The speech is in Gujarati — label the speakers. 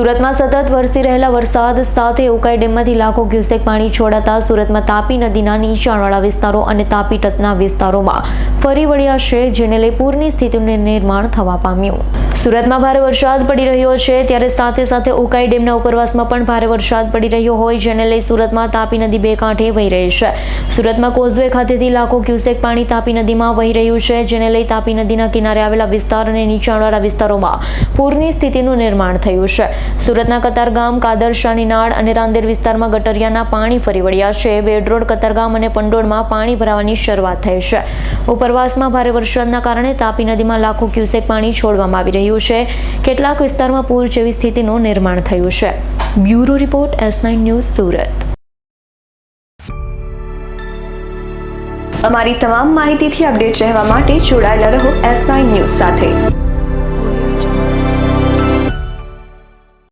Speaker 1: સુરતમાં સતત વરસી રહેલા વરસાદ સાથે ઉકાઈ ડેમમાંથી લાખો ક્યુસેક પાણી છોડાતા સુરતમાં તાપી નદીના નીચાણવાળા વિસ્તારો અને તાપી તટના વિસ્તારોમાં ફરી વળ્યા છે, જેને લઈ પૂરની સ્થિતિનું નિર્માણ થવા પામ્યું. સુરતમાં ભારે વરસાદ પડી રહ્યો છે. ત્યારે સાથે સાથે ઉકાઈ ડેમના ઉપરવાસમાં પણ ભારે વરસાદ પડી રહ્યો હોય, જેને લઈ સુરતમાં તાપી નદી બે કાંઠે વહી રહી છે. સુરતમાં કોઝવે ખાતેથી લાખો ક્યુસેક પાણી તાપી નદીમાં વહી રહ્યું છે, જેને લઈ તાપી નદીના કિનારે આવેલા વિસ્તાર અને નીચાણવાળા વિસ્તારોમાં પૂરની સ્થિતિનું નિર્માણ થયું છે. સુરતના કતારગામ કાદરશાની નાળ અને રાંદેર વિસ્તારમાં ગટરિયાના પાણી ફરી વળ્યા છે. વેડરોડ કતારગામ અને પંડોળમાં પાણી ભરાવાની શરૂઆત થઈ છે. ઉપરવાસમાં ભારે વરસાદના કારણે તાપી નદીમાં લાખો ક્યુસેક પાણી છોડવામાં આવી રહ્યું છે. કેટલાક વિસ્તારમાં પૂર જેવી સ્થિતિનું નિર્માણ થયું છે. Bureau report S nine news Surat.
Speaker 2: અમારી તમામ માહિતીથી અપડેટ રહેવા માટે જોડાયેલા રહો એસ નાઇન ન્યૂઝ સાથે.